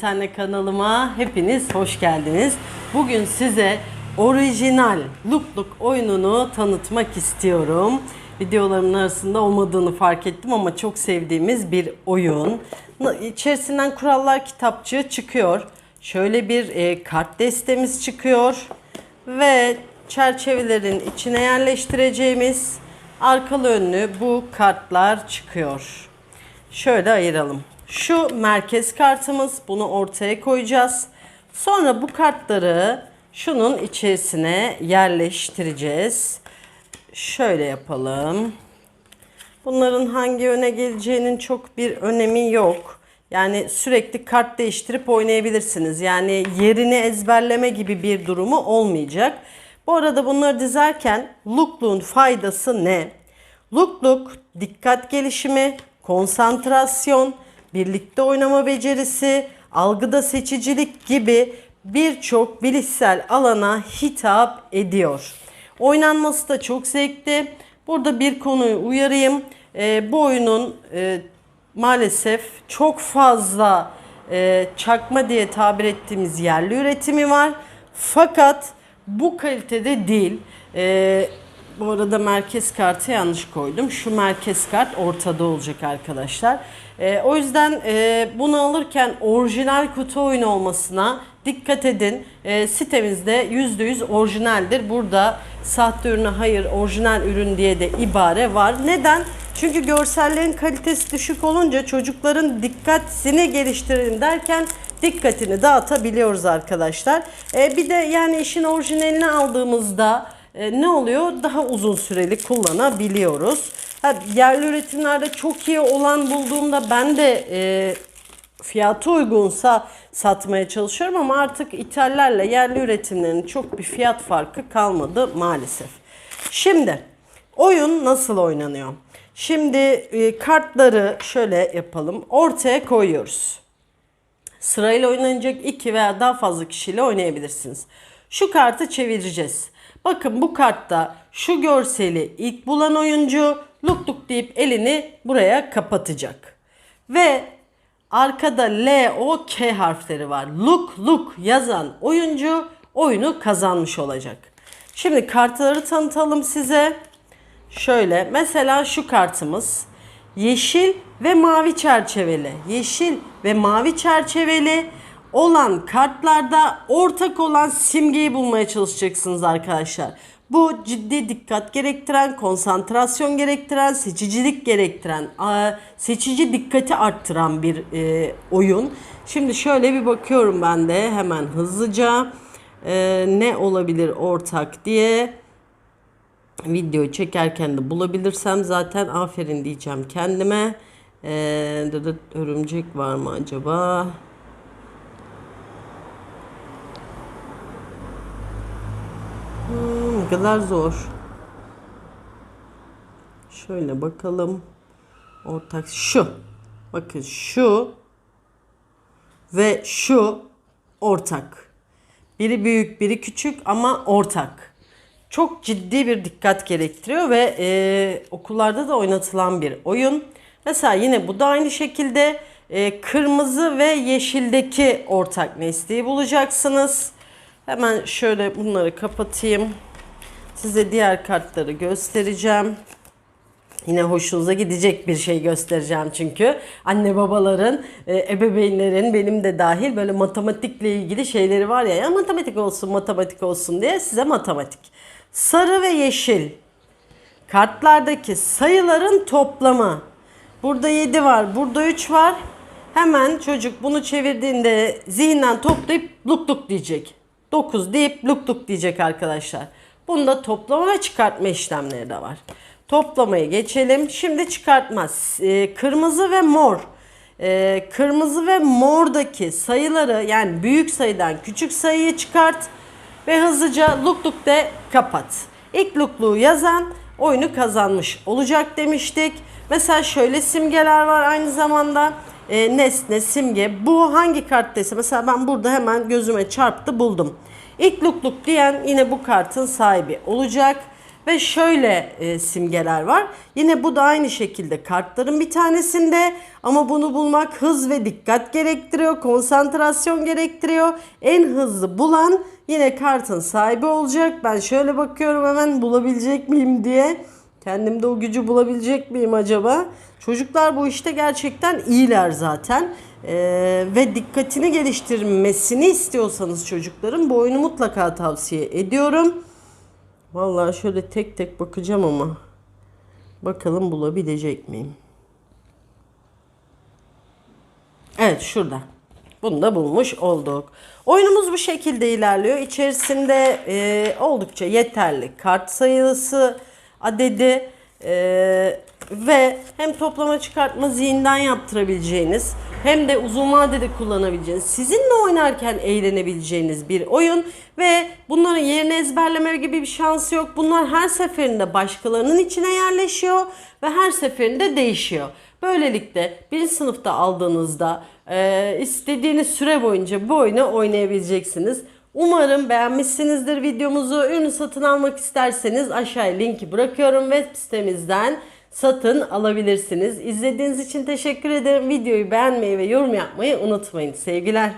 Tane kanalıma hepiniz hoş geldiniz. Bugün size orijinal Luk Luk oyununu tanıtmak istiyorum. Videolarımın arasında olmadığını fark ettim ama çok sevdiğimiz bir oyun. İçerisinden kurallar kitapçığı çıkıyor. Şöyle bir e, kart destemiz çıkıyor. Ve çerçevelerin içine yerleştireceğimiz arkalı önlü bu kartlar çıkıyor. Şöyle ayıralım. Şu merkez kartımız. Bunu ortaya koyacağız. Sonra bu kartları şunun içerisine yerleştireceğiz. Şöyle yapalım. Bunların hangi yöne geleceğinin çok bir önemi yok. Yani sürekli kart değiştirip oynayabilirsiniz. Yani yerini ezberleme gibi bir durumu olmayacak. Bu arada bunları dizerken lukluğun faydası ne? Lukluk dikkat gelişimi, konsantrasyon, birlikte oynama becerisi, algıda seçicilik gibi birçok bilişsel alana hitap ediyor. Oynanması da çok zevkli. Burada bir konuyu uyarayım. Ee, bu oyunun e, maalesef çok fazla e, çakma diye tabir ettiğimiz yerli üretimi var. Fakat bu kalitede değil. E, bu arada merkez kartı yanlış koydum. Şu merkez kart ortada olacak arkadaşlar. E, o yüzden e, bunu alırken orijinal kutu oyunu olmasına dikkat edin. E, sitemizde %100 orijinaldir. Burada sahte ürüne hayır orijinal ürün diye de ibare var. Neden? Çünkü görsellerin kalitesi düşük olunca çocukların dikkatini geliştirelim derken dikkatini dağıtabiliyoruz arkadaşlar. E, bir de yani işin orijinalini aldığımızda e, ne oluyor? Daha uzun süreli kullanabiliyoruz. Ha, yerli üretimlerde çok iyi olan bulduğumda ben de e, fiyatı uygunsa satmaya çalışıyorum ama artık ithallerle yerli üretimlerin çok bir fiyat farkı kalmadı maalesef. Şimdi oyun nasıl oynanıyor? Şimdi e, kartları şöyle yapalım. Ortaya koyuyoruz. Sırayla oynanacak iki veya daha fazla kişiyle oynayabilirsiniz. Şu kartı çevireceğiz. Bakın bu kartta şu görseli ilk bulan oyuncu luk luk deyip elini buraya kapatacak. Ve arkada L, O, K harfleri var. Luk luk yazan oyuncu oyunu kazanmış olacak. Şimdi kartları tanıtalım size. Şöyle mesela şu kartımız yeşil ve mavi çerçeveli. Yeşil ve mavi çerçeveli olan kartlarda ortak olan simgeyi bulmaya çalışacaksınız arkadaşlar. Bu ciddi dikkat gerektiren, konsantrasyon gerektiren, seçicilik gerektiren, seçici dikkati arttıran bir e, oyun. Şimdi şöyle bir bakıyorum ben de hemen hızlıca e, ne olabilir ortak diye video çekerken de bulabilirsem zaten aferin diyeceğim kendime. Ee, örümcek var mı acaba? Hmm, ne kadar zor. Şöyle bakalım. Ortak şu. Bakın şu ve şu ortak. Biri büyük, biri küçük ama ortak çok ciddi bir dikkat gerektiriyor ve e, okullarda da oynatılan bir oyun. Mesela yine bu da aynı şekilde e, kırmızı ve yeşildeki ortak nesneyi bulacaksınız. Hemen şöyle bunları kapatayım. Size diğer kartları göstereceğim. Yine hoşunuza gidecek bir şey göstereceğim çünkü. Anne babaların, e, ebeveynlerin benim de dahil böyle matematikle ilgili şeyleri var ya. Ya matematik olsun, matematik olsun diye size matematik. Sarı ve yeşil kartlardaki sayıların toplamı. Burada 7 var, burada 3 var. Hemen çocuk bunu çevirdiğinde zihinden toplayıp luk luk diyecek. 9 deyip luk luk diyecek arkadaşlar. Bunda toplama ve çıkartma işlemleri de var. Toplamayı geçelim. Şimdi çıkartma. Ee, kırmızı ve mor. Ee, kırmızı ve mordaki sayıları yani büyük sayıdan küçük sayıyı çıkart ve hızlıca luk luk de kapat. İlk lukluğu yazan oyunu kazanmış olacak demiştik. Mesela şöyle simgeler var aynı zamanda. E, nesne, simge. Bu hangi karttaysa mesela ben burada hemen gözüme çarptı buldum. İlk lukluk diyen yine bu kartın sahibi olacak. Ve şöyle e, simgeler var. Yine bu da aynı şekilde kartların bir tanesinde ama bunu bulmak hız ve dikkat gerektiriyor, konsantrasyon gerektiriyor. En hızlı bulan yine kartın sahibi olacak. Ben şöyle bakıyorum hemen bulabilecek miyim diye. Kendimde o gücü bulabilecek miyim acaba? Çocuklar bu işte gerçekten iyiler zaten. Ee, ve dikkatini geliştirmesini istiyorsanız çocukların bu oyunu mutlaka tavsiye ediyorum. Vallahi şöyle tek tek bakacağım ama bakalım bulabilecek miyim? Evet şurada. Bunu da bulmuş olduk. Oyunumuz bu şekilde ilerliyor. İçerisinde e, oldukça yeterli kart sayısı, adedi e, ve hem toplama çıkartma zihinden yaptırabileceğiniz hem de uzun vadede kullanabileceğiniz, sizinle oynarken eğlenebileceğiniz bir oyun ve bunların yerini ezberleme gibi bir şansı yok. Bunlar her seferinde başkalarının içine yerleşiyor ve her seferinde değişiyor. Böylelikle bir sınıfta aldığınızda e, istediğiniz süre boyunca bu oyunu oynayabileceksiniz. Umarım beğenmişsinizdir videomuzu. Ürünü satın almak isterseniz aşağıya linki bırakıyorum web sitemizden satın alabilirsiniz. İzlediğiniz için teşekkür ederim. Videoyu beğenmeyi ve yorum yapmayı unutmayın. Sevgiler.